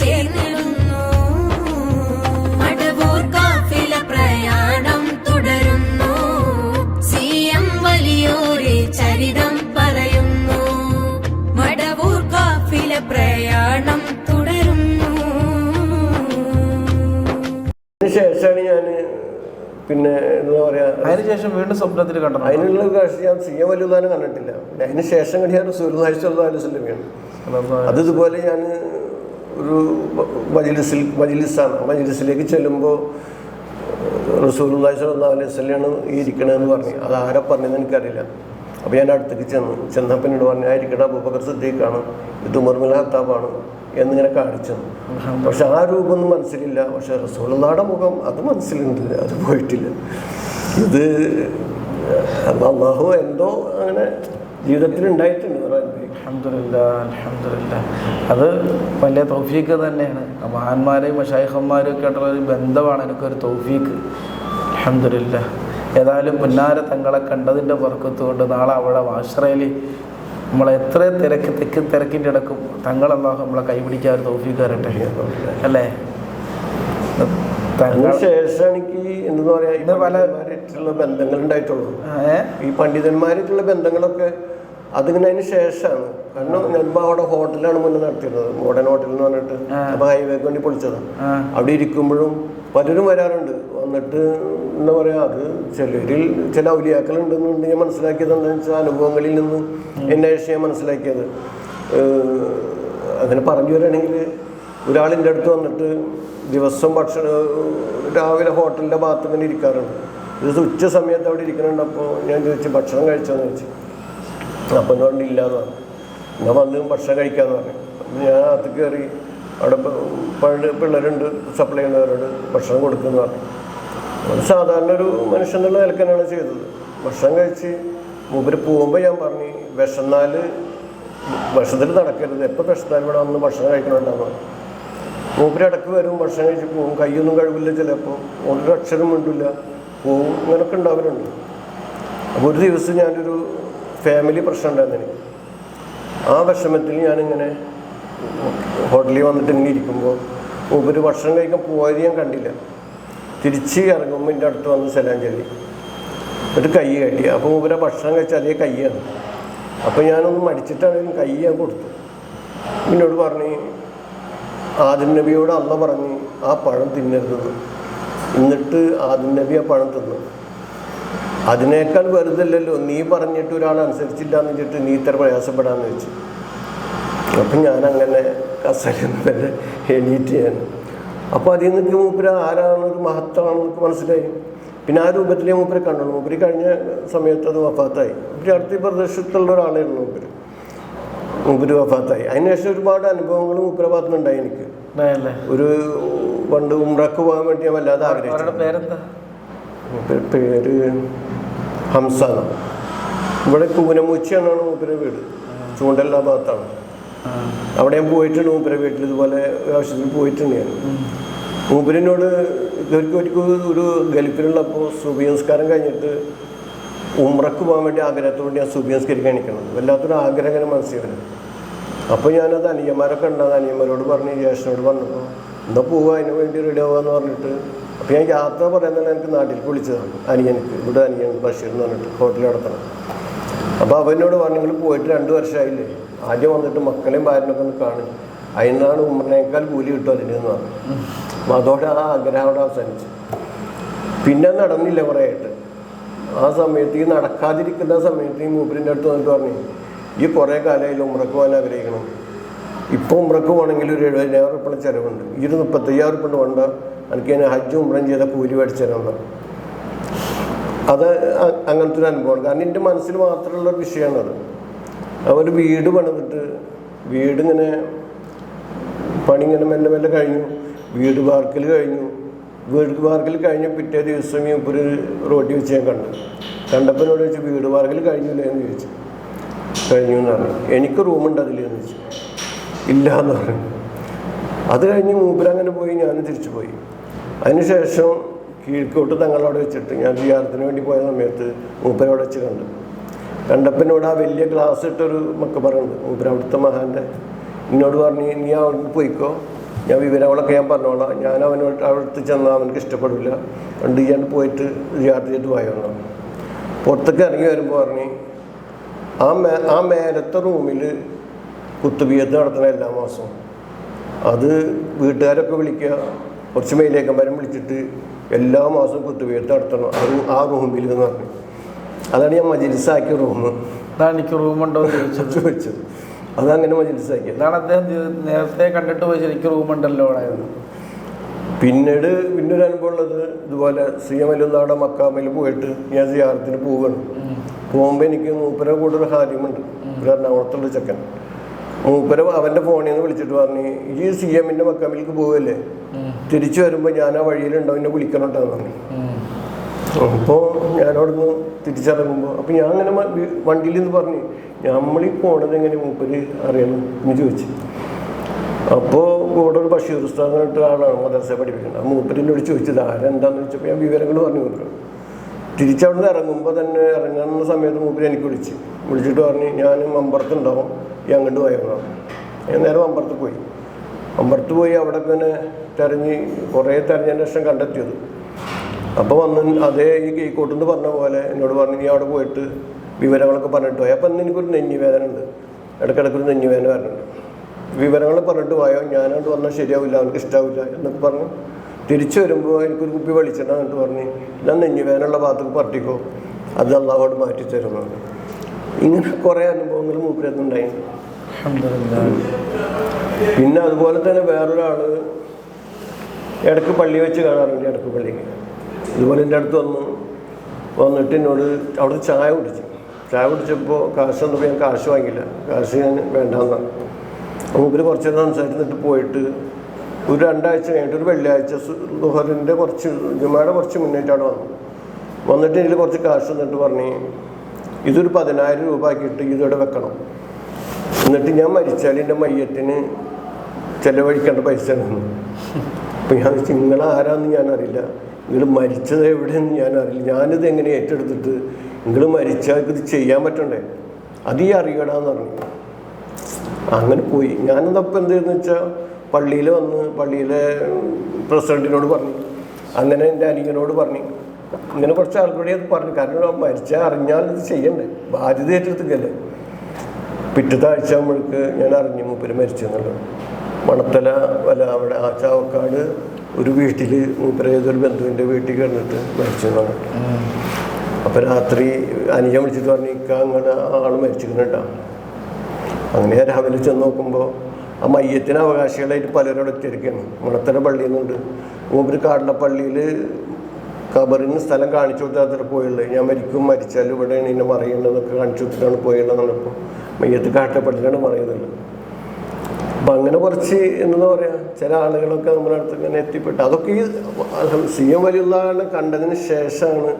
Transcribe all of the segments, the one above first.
ചേർന്നിടുന്നു മടവൂർ കാഫില പ്രയാണം തുടരുന്നു. ചരിതം പറയുന്നു. മടവൂർ കാഫില പ്രയാണം തുടരുന്നു. ഞാൻ പിന്നെ എന്താ പറയാ അതിനുശേഷം വീണ്ടും സ്വപ്നത്തിൽ കണ്ടു അതിനുള്ള കാഴ്ച ഞാൻ സി എം വലുതാനും കണ്ടിട്ടില്ല. അതിനുശേഷം കണ്ട് ഞാൻ സുരുനാഴ്ച അലുസല്ലമയാണ് ഞാൻ ഒരു മജിലിസിൽ മജിലിസാണ് മജിലിസിലേക്ക് ചെല്ലുമ്പോൾ റസൂലുള്ളാഹി സ്വല്ലല്ലാഹു അലൈഹി ഈ ഇരിക്കണമെന്ന് പറഞ്ഞു. അത് ആരെ പറഞ്ഞതെന്ന് എനിക്കറിയില്ല. അപ്പോൾ ഞാൻ അടുത്തേക്ക് ചെന്നു ചെന്നപ്പോൾ എന്നോട് പറഞ്ഞു ആ ഇരിക്കണ അബൂബക്കർ സിദ്ദീഖാണ് ഇത് ഉമർമുൽ ഹത്താബാണ് എന്നിങ്ങനെ കാണിച്ചു. പക്ഷെ ആ രൂപമൊന്നും മനസ്സിലില്ല. പക്ഷെ റസൂലുള്ളാഹിയുടെ മുഖം അത് മനസ്സിലുണ്ട്. അത് പോയിട്ടില്ല. ഇത് അള്ളാഹു എന്തോ അങ്ങനെ ജീവിതത്തിൽ ഉണ്ടായിട്ടുണ്ട് അത് വലിയ തൗഫീക്ക് തന്നെയാണ്. മഹാന്മാരെയും മഷായിഖന്മാരും ഒക്കെ ആയിട്ടുള്ള ഒരു ബന്ധമാണ് എനിക്കൊരു തൗഫീക്ക് അലഹമില്ല ഏതായാലും മുന്നാരെ തങ്ങളെ കണ്ടതിന്റെ പുറക്കത്ത് കൊണ്ട് നാളെ അവിടെ ആശ്രയിൽ നമ്മളെ എത്ര തിരക്ക് തെക്ക് തിരക്കിന്റെ ഇടക്കും തങ്ങളല്ലാഹു നമ്മളെ കൈപിടിക്കാൻ ഒരു തൗഫീക്ക് തരട്ടെ. അല്ലേ? ശേഷം എനിക്ക് എന്താ പറയാ പല- ബന്ധങ്ങൾ ഉണ്ടായിട്ടുള്ളൂ. ഈ പണ്ഡിതന്മാരായിട്ടുള്ള ബന്ധങ്ങളൊക്കെ അതിങ്ങനെ അതിന് ശേഷമാണ്. കാരണം ഞാനിപ്പോ അവിടെ ഹോട്ടലാണ് മുന്നേ നടത്തിയിരുന്നത്. മോഡേൺ ഹോട്ടൽ എന്ന് പറഞ്ഞിട്ട് അപ്പൊ ഹൈവേക്ക് വേണ്ടി പൊളിച്ചതാണ്. അവിടെ ഇരിക്കുമ്പോഴും പലരും വരാറുണ്ട്. വന്നിട്ട് എന്താ പറയാ അത് ചിലരിൽ ചില ഔലിയാക്കളുണ്ടെന്നുണ്ട് ഞാൻ മനസ്സിലാക്കിയത് എന്താണെന്ന് വെച്ചാൽ അനുഭവങ്ങളിൽ നിന്ന് എന്നെ ഞാൻ മനസ്സിലാക്കിയത്. അങ്ങനെ പറഞ്ഞു വരികയാണെങ്കിൽ ഒരാളിന്റെ അടുത്ത് വന്നിട്ട് ദിവസം ഭക്ഷണം രാവിലെ ഹോട്ടലിന്റെ ഭാഗത്ത് ഇങ്ങനെ ഇരിക്കാറുണ്ട്. ദിവസം ഉച്ച സമയത്ത് അവിടെ ഇരിക്കുന്നുണ്ട്. അപ്പോൾ ഞാൻ ചോദിച്ചു ഭക്ഷണം കഴിച്ചോന്ന് ചോദിച്ചു. അപ്പം പറഞ്ഞു. എന്നാൽ വന്ന് ഭക്ഷണം കഴിക്കാന്ന് പറഞ്ഞു. ഞാൻ അത് കയറി അവിടെ പണ്ട് പിള്ളേരുണ്ട് സപ്ലൈ ചെയ്യുന്നവരോട് ഭക്ഷണം കൊടുക്കുന്ന പറഞ്ഞു. സാധാരണ ഒരു മനുഷ്യൻ എന്നുള്ള നിലയ്ക്ക് തന്നെയാണ് ചെയ്തത്. ഭക്ഷണം കഴിച്ച് മൂപ്പര് പോകുമ്പോൾ ഞാൻ പറഞ്ഞു വിശന്നാൽ വിഷത്തിൽ നടക്കരുത്. എപ്പോൾ വിശന്നാൽ ഇവിടെ വന്ന് ഭക്ഷണം കഴിക്കണമെന്നാണ് പറഞ്ഞു. മൂപ്പര് ഇടയ്ക്ക് വരും ഭക്ഷണം കഴിച്ച് പോകും. കൈയൊന്നും കഴിവില്ല ചിലപ്പോൾ ഒരു അക്ഷരം മിണ്ടില്ല. പോവും അങ്ങനെയൊക്കെ ഉണ്ടാവലുണ്ട്. അപ്പോൾ ഒരു ദിവസം ഞാനൊരു ഫാമിലി പ്രശ്നം ഉണ്ടായിരുന്നു എനിക്ക്. ആ വിഷമത്തിൽ ഞാനിങ്ങനെ ഹോട്ടലിൽ വന്നിട്ട് ഇങ്ങനെ ഇരിക്കുമ്പോൾ ഒരു ഭക്ഷണം കഴിക്കാൻ പോയത് ഞാൻ കണ്ടില്ല. തിരിച്ച് ഇറങ്ങുമ്പോൾ എന്റെ അടുത്ത് വന്ന് സലാം ചൊല്ലി എന്നിട്ട് കൈ കെട്ടി. അപ്പോൾ ഒരു ഭക്ഷണം കഴിച്ച അതേ കൈയാണ് അപ്പോൾ ഞാനൊന്ന് മടിച്ചിട്ടാണെങ്കിലും കൈ ഞാൻ കൊടുത്തു എന്നോട് പറഞ്ഞ് ആദിം നബിയോട് അള്ള പറഞ്ഞ് ആ പഴം തിന്നരുതെന്ന് എന്നിട്ട് ആദിം നബി ആ പഴം തിന്നു. അതിനേക്കാൾ വെറുതല്ലല്ലോ. നീ പറഞ്ഞിട്ട് ഒരാൾ അനുസരിച്ചില്ല എന്ന് വെച്ചിട്ട് നീ ഇത്ര പ്രയാസപ്പെടാന്ന് വെച്ചു. അപ്പം ഞാൻ അങ്ങനെ കസലെന്ന് എണീറ്റ് ഞാൻ. അപ്പോൾ അതിൽ നിന്നൊക്കെ മൂപ്പര് ആരാണ് ഒരു മഹത്വമാണെന്നൊക്കെ മനസ്സിലായി. പിന്നെ ആ രൂപത്തിലേ മൂപ്പരെ കണ്ടുള്ളൂ. മൂപ്പര് കഴിഞ്ഞ സമയത്ത് അത് വഫാത്തായി. മൂപ്പര് അടുത്ത പ്രദേശത്തുള്ള ഒരാളായിരുന്നു മൂപ്പര്. മൂപ്പര് വഫാത്തായി. അതിനുശേഷം ഒരുപാട് അനുഭവങ്ങൾ മൂപ്പര ഭാഗത്തുനിന്നുണ്ടായി എനിക്ക്. ഒരു പണ്ട് ഉമ്രക്ക് പോകാൻ വേണ്ടി ഞാൻ വല്ലാതെ ആഗ്രഹിച്ചു പേര് ഹംസ. എന്നാണ്. ഇവിടെ കൂനമുച്ചിയാണ് മൂപ്പര വീട്? ചൂണ്ടല്ല ഭാഗത്താണ്. അവിടെ ഞാൻ പോയിട്ടുണ്ട് മൂപ്പര വീട്ടിൽ. ഇതുപോലെ ആവശ്യത്തിൽ പോയിട്ടുണ്ട് ഞാൻ. മൂപ്പരനോട് ഇവർക്ക് ഒരിക്കൽ ഒരു ഗൾഫിലുള്ളപ്പോൾ സുബിയംസ്കാരം കഴിഞ്ഞിട്ട് ഉമ്രക്ക് പോകാൻ വേണ്ടി ആഗ്രഹത്തോട് ഞാൻ സുബിയംസ്കരിക്കാൻ നിൽക്കണം വല്ലാത്തൊരു ആഗ്രഹം മനസ്സിൽ അപ്പോൾ ഞാനത് അനിയന്മാരൊക്കെ ഉണ്ടാകും അനിയന്മാരോട് പറഞ്ഞു ജ്യേഷ്ഠനോട് പറഞ്ഞപ്പോൾ എന്താ പോവുക? അതിന് വേണ്ടി റെഡി ആവാന്ന് പറഞ്ഞിട്ട് അപ്പോൾ ഞാൻ യാത്ര തന്നെ എനിക്ക് നാട്ടിലേക്ക് വിളിച്ചതാണ്. അനിയനക്ക് ഇവിടെ അനിയൻ ബഷീർ എന്ന് പറഞ്ഞിട്ട് ഹോട്ടലിൽ നടത്തണം. അപ്പോൾ അവനോട് പറഞ്ഞു നിങ്ങൾ പോയിട്ട് രണ്ട് വർഷമായില്ലേ ആദ്യം വന്നിട്ട് മക്കളെയും ഭാര്യനൊക്കെ ഒന്ന് കാണും. അതിനാണ് ഉമ്മറിനേക്കാൾ കൂലി കിട്ടും അതിന് എന്ന് പറഞ്ഞു. അപ്പോൾ അതോടെ ആ ആഗ്രഹം അവിടെ അവസാനിച്ചു. പിന്നെ നടന്നില്ല കുറേ ആയിട്ട്. ആ സമയത്ത് ഈ നടക്കാതിരിക്കുന്ന സമയത്ത് ഈ മൂപ്പരിന്റെ അടുത്ത് വന്നിട്ട് പറഞ്ഞു ഈ കുറേ കാലമായാലും ഉമ്രക്ക് പോകാൻ ആഗ്രഹിക്കണം ഇപ്പോൾ ഉമ്രക്ക് ഒരു എഴുപതിനായിരം ഉറുപ്പിയുടെ ചിലവുണ്ട്. ഈ ഒരു മുപ്പത്തയ്യായിരം ഉറുപ്പിണ്ട് കൊണ്ട് എനിക്ക് ഞാൻ ഹജ്ജ് ഉമ്രം ചെയ്ത കൂലി മേടിച്ചു തരാം അത് അങ്ങനത്തെ ഒരു അനുഭവമാണ്. കാരണം എന്റെ മനസ്സിൽ മാത്രമുള്ള ഒരു വിഷയമാണത്. അവർ വീട് പണിതിട്ട് വീടിങ്ങനെ പണി ഇങ്ങനെ മെല്ലെ മെല്ലെ കഴിഞ്ഞു. വീട് വാർക്കൽ കഴിഞ്ഞു. വീട് വാർക്കൽ കഴിഞ്ഞ പിറ്റേ ദിവസം ഈ ഒരു റോട്ടി വെച്ച് ഞാൻ കണ്ടു. കണ്ടപ്പോൾ എന്നോട് ചോദിച്ചു വീട് വാർക്കൽ കഴിഞ്ഞില്ലേ? എന്ന് ചോദിച്ചു. കഴിഞ്ഞു എന്ന് പറഞ്ഞു എനിക്ക് റൂമുണ്ട് അതിൽ എന്ന് ചോദിച്ചു. ഇല്ല എന്ന് പറഞ്ഞു. അത് കഴിഞ്ഞ് മൂപ്പിലങ്ങനെ പോയി ഞാനും തിരിച്ചു പോയി. അതിനുശേഷം കീഴ്ക്കോട്ട് തങ്ങളവിടെ വെച്ചിട്ട് ഞാൻ വിഹാരത്തിന് വേണ്ടി പോയ സമയത്ത് മൂപ്പരവിടെ വെച്ച് കണ്ടു. കണ്ടപ്പോൾ എന്നോട് ആ വലിയ ഗ്ലാസ് ഇട്ടൊരു മക്കബറുണ്ട് മൂപ്പര അവിടുത്തെ മഹാന്റെ എന്നോട് പറഞ്ഞു നീ അവിടെ പോയിക്കോ. ഞാൻ വിവരങ്ങളൊക്കെ ഞാൻ പറഞ്ഞോളാം. ഞാൻ അവനോട് അവിടുത്തെ ചെന്നാൽ അവനക്ക് ഇഷ്ടപ്പെടില്ല. രണ്ട് ഞാൻ പോയിട്ട് യാത്ര ചെയ്ത് പോയെന്നു പുറത്തേക്ക് ഇറങ്ങി വരുമ്പോൾ പറഞ്ഞു ആ മേ ആ മേലത്തെ റൂമിൽ കുത്തുബിയത്ത് നടത്തണ എല്ലാ മാസവും. അത് വീട്ടുകാരൊക്കെ വിളിക്കുക കുറച്ച് മേലേക്കന്മാരും വിളിച്ചിട്ട് എല്ലാ മാസവും കുത്തുബിയത്ത് നടത്തണം. റൂ- ആ റൂമിൽ എന്ന് പറഞ്ഞു. അതാണ് ഞാൻ മജിലിസാക്കിയ റൂം അതാണ് എനിക്ക് റൂമുണ്ടോ എന്ന് ചോദിച്ചത്. അതങ്ങനെ മജിൽസാക്കി അതാണ് അദ്ദേഹം നേരത്തെ കണ്ടിട്ട് പോയി എനിക്ക് റൂമുണ്ടല്ലോ അവിടെ. എന്ന്. പിന്നീട് പിന്നെ ഒരു അനുഭവം ഉള്ളത് ഇതുപോലെ സി എം അലുന്നാടെ മക്കാമയിൽ പോയിട്ട് ഞാൻ സിയാറത്തിന് പോവുകയാണ്. പോകുമ്പോൾ എനിക്ക് മൂപ്പര കൂടെ ഒരു ഹാദ്യമുണ്ട് ഒരു എറണാകുളത്തുള്ള ചെക്കൻ. മൂപ്പര അവന്റെ ഫോണിൽ നിന്ന് വിളിച്ചിട്ട് പറഞ്ഞു ഈ സി എമ്മിന്റെ മക്കാമിലേക്ക് പോവല്ലേ? തിരിച്ചു വരുമ്പോ ഞാൻ ആ വഴിയിലുണ്ടോ എന്നെ വിളിക്കണുണ്ടെന്ന് പറഞ്ഞു. അപ്പോൾ ഞാനവിടുന്ന് തിരിച്ചിറങ്ങുമ്പോൾ അപ്പോൾ ഞാൻ അങ്ങനെ വണ്ടിയിൽ നിന്ന് പറഞ്ഞു നമ്മളീ പോണത് എങ്ങനെ മൂപ്പര് അറിയണം എന്ന് ചോദിച്ചു. അപ്പോൾ കൂടെ ഒരു ബഷീർ ഉസ്താദ് പറഞ്ഞിട്ട് ആളാണ് മദർസെ പഠിപ്പിക്കുന്നത്. മൂപ്പരിനോട് ചോദിച്ചത് ആരെന്താന്ന്? വെച്ചപ്പോൾ ഞാൻ വിവരങ്ങൾ പറഞ്ഞു മൂപ്പര് തിരിച്ചവിടുന്ന് ഇറങ്ങുമ്പോൾ തന്നെ ഇറങ്ങുന്ന സമയത്ത് മൂപ്പര് എനിക്ക് വിളിച്ച്. വിളിച്ചിട്ട് പറഞ്ഞു ഞാൻ മമ്പറത്തുണ്ടാവും ഈ അങ്ങോട്ട് പോയപ്പോൾ ഞാൻ നേരെ മമ്പറത്ത് പോയി. മമ്പറത്ത് പോയി അവിടെ പിന്നെ തെരഞ്ഞ് കുറേ തെരഞ്ഞതിന് ശേഷം കണ്ടെത്തിയത്. അപ്പോൾ വന്ന് അതേ ഈ കീക്കോട്ടെന്ന് പറഞ്ഞ പോലെ എന്നോട് പറഞ്ഞു നീ അവിടെ പോയിട്ട് വിവരങ്ങളൊക്കെ പറഞ്ഞിട്ട് പോയി. അപ്പം ഇന്ന് എനിക്കൊരു നെഞ്ഞുവേദന ഉണ്ട്. ഇടയ്ക്കിടയ്ക്കൊരു നെഞ്ഞുവേദന വരുന്നുണ്ട് വിവരങ്ങൾ പറഞ്ഞിട്ട് പോയോ? ഞാനോട് വന്നാൽ ശരിയാവില്ല അവർക്ക് ഇഷ്ടാവില്ല എന്നൊക്കെ പറഞ്ഞു തിരിച്ചു വരുമ്പോൾ എനിക്കൊരു കുപ്പി വെളിച്ചെണ്ണ എന്നിട്ട് പറഞ്ഞ് ഞാൻ നെഞ്ഞുവേദനയുള്ള ഭാഗത്തേക്ക് പറട്ടിക്കോ? അത് അള്ളാഹോട് മാറ്റി തരുന്നുണ്ട് ഇങ്ങനെ കുറേ അനുഭവങ്ങൾ മൂപ്പിലെത്തുണ്ടായി അൽഹംദുലില്ലാ. പിന്നെ അതുപോലെ തന്നെ വേറൊരാൾ ഇടയ്ക്ക് പള്ളി വെച്ച് കാണാറുണ്ട് ഇടയ്ക്ക് പള്ളിക്ക്. ഇതുപോലെ എന്റെ അടുത്ത് വന്നു. വന്നിട്ട് എന്നോട് അവിടെ ചായ കുടിച്ചു. ചായ കുടിച്ചപ്പോൾ കാശ് വന്നപ്പോൾ ഞാൻ കാശ് വാങ്ങിയില്ല. കാശ് ഞാൻ വേണ്ടെന്ന് മൂപ്പര് കുറച്ച് നേരം സംസാരിച്ചിട്ട് പോയിട്ട് ഒരു രണ്ടാഴ്ച കഴിഞ്ഞിട്ട് ഒരു വെള്ളിയാഴ്ച ദുഹറിന്റെ കുറച്ച് ജുമാടെ കുറച്ച് മുന്നേറ്റാണ് വന്നു വന്നിട്ട് ഇതിൽ കുറച്ച് കാശ് തന്നിട്ട് പറഞ്ഞ് ഇതൊരു പതിനായിരം രൂപ ആക്കിയിട്ട് ഇതോടെ വെക്കണം. എന്നിട്ട് ഞാൻ മരിച്ചാൽ എന്റെ മയ്യത്തിന് ചെലവഴിക്കേണ്ട പൈസ തന്നു അപ്പം ഞാൻ നിങ്ങൾ ആരാന്ന് ഞാൻ അറിയില്ല നിങ്ങൾ മരിച്ചത് എവിടെയെന്ന് ഞാൻ അറിയില്ല ഞാനിത് എങ്ങനെ ഏറ്റെടുത്തിട്ട് നിങ്ങൾ മരിച്ചാൽ ഇത് ചെയ്യാൻ പറ്റണ്ടേ? അത് ഈ അറിയടാന്ന് പറഞ്ഞു. അങ്ങനെ പോയി. ഞാനതപ്പം എന്ത് ചെയ്തെന്ന് വെച്ചാൽ പള്ളിയിൽ വന്ന് പള്ളിയിലെ പ്രസിഡന്റിനോട് പറഞ്ഞു. അങ്ങനെ എന്റെ അനിയനോട് പറഞ്ഞു. ഇങ്ങനെ കുറച്ച് ആൾക്കൂടി അത് പറഞ്ഞു. കാരണം മരിച്ചാൽ അറിഞ്ഞാൽ ഇത് ചെയ്യണ്ടേ? ബാധ്യത ഏറ്റെടുത്തിക്കല്ലേ പിറ്റത്തെ ആഴ്ച നമ്മൾക്ക് ഞാൻ അറിഞ്ഞു മൂപ്പര് മരിച്ചു എന്നുള്ളത്. മണത്തല വല അവിടെ ആ ചാവക്കാട് ഒരു വീട്ടിൽ മൂപ്പര് ഏതൊരു ബന്ധുവിന്റെ വീട്ടിൽ കിടന്നിട്ട് മരിച്ചു എന്നാണ്. അപ്പം രാത്രി അനിയൻ വിളിച്ചിട്ട് പറഞ്ഞു ഇക്ക അങ്ങനെ ആൾ മരിച്ചിരിക്കുന്നുണ്ടാ അങ്ങനെ രാവിലെ ചെന്ന് നോക്കുമ്പോൾ ആ മയ്യത്തിന് അവകാശികളായിട്ട് പലരോട് എത്തിയിരിക്കുകയാണ് മണത്തല പള്ളിയിൽ നിന്നുണ്ട് മൂപ്പര് കാടിലെ പള്ളിയിൽ ഖബറിന് സ്ഥലം കാണിച്ചു കൊടുത്താൽ പോയുള്ളത് ഞാൻ മരിക്കും മരിച്ചാൽ ഇവിടെ എന്നെ മറിയുന്നതൊക്കെ കാണിച്ചു കൊടുത്തിട്ടാണ് പോയുള്ളതെന്നാണ് ഇപ്പോൾ മയ്യത്ത് കാട്ടപ്പെട്ടിട്ടാണ് പറയുന്നത്. അപ്പം അങ്ങനെ കുറച്ച് എന്താ പറയുക ചില ആളുകളൊക്കെ നമ്മുടെ അടുത്ത് ഇങ്ങനെ എത്തിപ്പെട്ടു. അതൊക്കെ ഈ സി എം വലിയുള്ള കണ്ടതിന് ശേഷമാണ്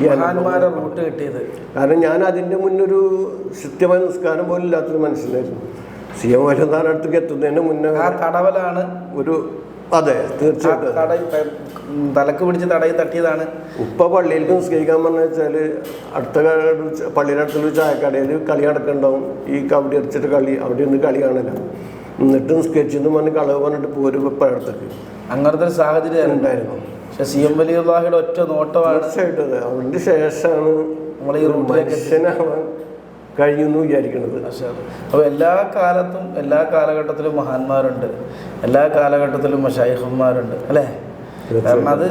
ഈ മഹാന്മാരെ റൂട്ട് കിട്ടിയത്. കാരണം ഞാൻ അതിന്റെ മുന്നൊരു കൃത്യമായ നിസ്കാരം പോലും ഇല്ലാത്തൊരു മനുഷ്യനായിരുന്നു. സി എം വലിയ അടുത്തേക്ക് എത്തുന്നതിന് മുന്നേ ആ തടവലാണ് ഒരു അതെ തീർച്ചയായിട്ടും. തലക്ക് പിടിച്ച് തടയിൽ തട്ടിയതാണ്. ഉപ്പ പള്ളിയിൽ നിസ്കരിക്കാൻ പറഞ്ഞു വെച്ചാൽ അടുത്ത പള്ളിയുടെ അടുത്തുള്ള ചായക്കടയിൽ കളി നടക്കുന്നുണ്ടാവും ഈ കബഡി അടിച്ചിട്ട് കളി അവിടെ നിന്ന് കളി കാണില്ല എന്നിട്ട് നിസ്കരിച്ചെന്ന് പറഞ്ഞ് കളവ് പറഞ്ഞിട്ട് പോരും ഇപ്പഴത്തേക്ക് അങ്ങനത്തെ ഒരു സാഹചര്യം ഉണ്ടായിരുന്നു. പക്ഷെ സി എം വലിയ ഒറ്റ നോട്ടമാണ്. തീർച്ചയായിട്ടും അതെ. അതിന്റെ ശേഷമാണ് നമ്മളെ ഈ മനുഷ്യനാവാൻ കഴിയുമെന്ന് വിചാരിക്കുന്നത്. അപ്പോൾ എല്ലാ കാലത്തും എല്ലാ കാലഘട്ടത്തിലും മഹാന്മാരുണ്ട്. എല്ലാ കാലഘട്ടത്തിലും മഷായിഹന്മാരുണ്ട് അല്ലേ? കാരണം അത്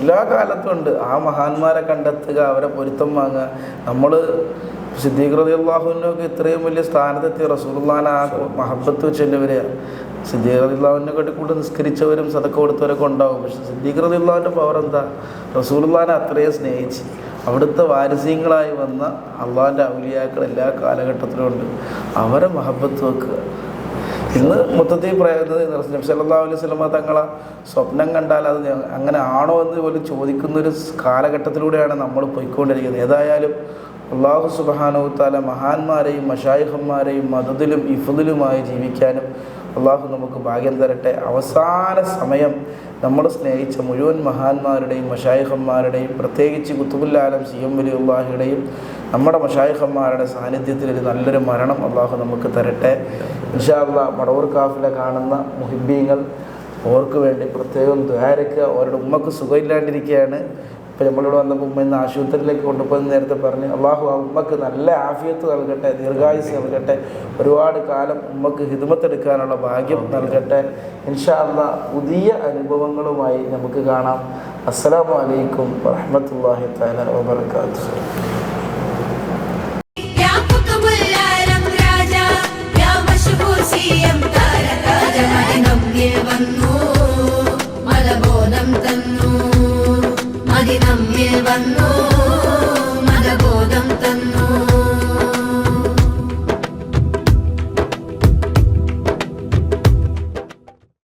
എല്ലാ കാലത്തും ഉണ്ട്. ആ മഹാന്മാരെ കണ്ടെത്തുക അവരെ പൊരുത്തം വാങ്ങുക. നമ്മൾ സിദ്ദീഖ്റതി അള്ളാഹുവിനൊക്കെ ഇത്രയും വലിയ സ്ഥാനത്തെത്തിയ റസൂർലാൻ ആ മഹബത്ത് വെച്ച് എല്ലാവരെയാണ് സിദ്ദീഖ്റതി അള്ളാഹുവിനെ കാട്ടി കൂടുതൽ നിസ്കരിച്ചവരും സതക്ക കൊടുത്തവരൊക്കെ ഉണ്ടാവും. പക്ഷെ സിദ്ദീഖ്റതി അള്ളാഹുവിന്റെ പവർ എന്താ? റസൂൽഖാനെ അത്രയും സ്നേഹിച്ച്. അവിടുത്തെ വാരസ്യങ്ങളായി വന്ന അള്ളാഹിന്റെ ഔലിയാക്കൾ എല്ലാ കാലഘട്ടത്തിലും ഉണ്ട്. അവരെ മഹബത്ത് വെക്കുക. ഇന്ന് മൊത്തത്തിൽ പറയുന്നത് സല്ലല്ലാഹു അലൈഹി സ്വലമ തങ്ങളെ സ്വപ്നം കണ്ടാൽ അത് അങ്ങനെ ആണോ എന്ന് പോലും ചോദിക്കുന്ന ഒരു കാലഘട്ടത്തിലൂടെയാണ് നമ്മൾ പോയിക്കൊണ്ടിരിക്കുന്നത്. ഏതായാലും അള്ളാഹു താല മഹാന്മാരെയും മഷായിഹന്മാരെയും മതത്തിലും ഇഫുദിലുമായി ജീവിക്കാനും അള്ളാഹു നമുക്ക് ഭാഗ്യം തരട്ടെ. അവസാന സമയം നമ്മൾ സ്നേഹിച്ച മുഴുവൻ മഹാന്മാരുടെയും മഷായിഹന്മാരുടെയും പ്രത്യേകിച്ച് കുത്തുബുല്ലാലം സി എം വലി നമ്മുടെ മഷായിഹന്മാരുടെ സാന്നിധ്യത്തിൽ ഒരു നല്ലൊരു മരണം അള്ളാഹു നമുക്ക് തരട്ടെ. ഇൻഷാല്ല മടവൂർ കാഫിലെ കാണുന്ന മുഹിബീങ്ങൾ അവർക്ക് വേണ്ടി പ്രത്യേകം ദ്വാരക്കുക അവരുടെ ഉമ്മക്ക് സുഖമില്ലാണ്ടിരിക്കുകയാണ്. ഇപ്പോൾ നമ്മളിവിടെ വന്നപ്പോൾ ഉമ്മ ഇന്ന് ആശുപത്രിയിലേക്ക് കൊണ്ടുപോയി നേരത്തെ പറഞ്ഞു അള്ളാഹു ആ ഉമ്മക്ക് നല്ല ആഫിയത്ത് നൽകട്ടെ ദീർഘായുസ് നൽകട്ടെ ഒരുപാട് കാലം ഉമ്മക്ക് ഹിദ്മത്തെടുക്കാനുള്ള ഭാഗ്യം നൽകട്ടെ. ഇൻഷാല്ല പുതിയ അനുഭവങ്ങളുമായി നമുക്ക് കാണാം. അസ്സാം വലൈക്കും വറഹ്മത്തുള്ളാഹി തആല വബറകാതുഹു.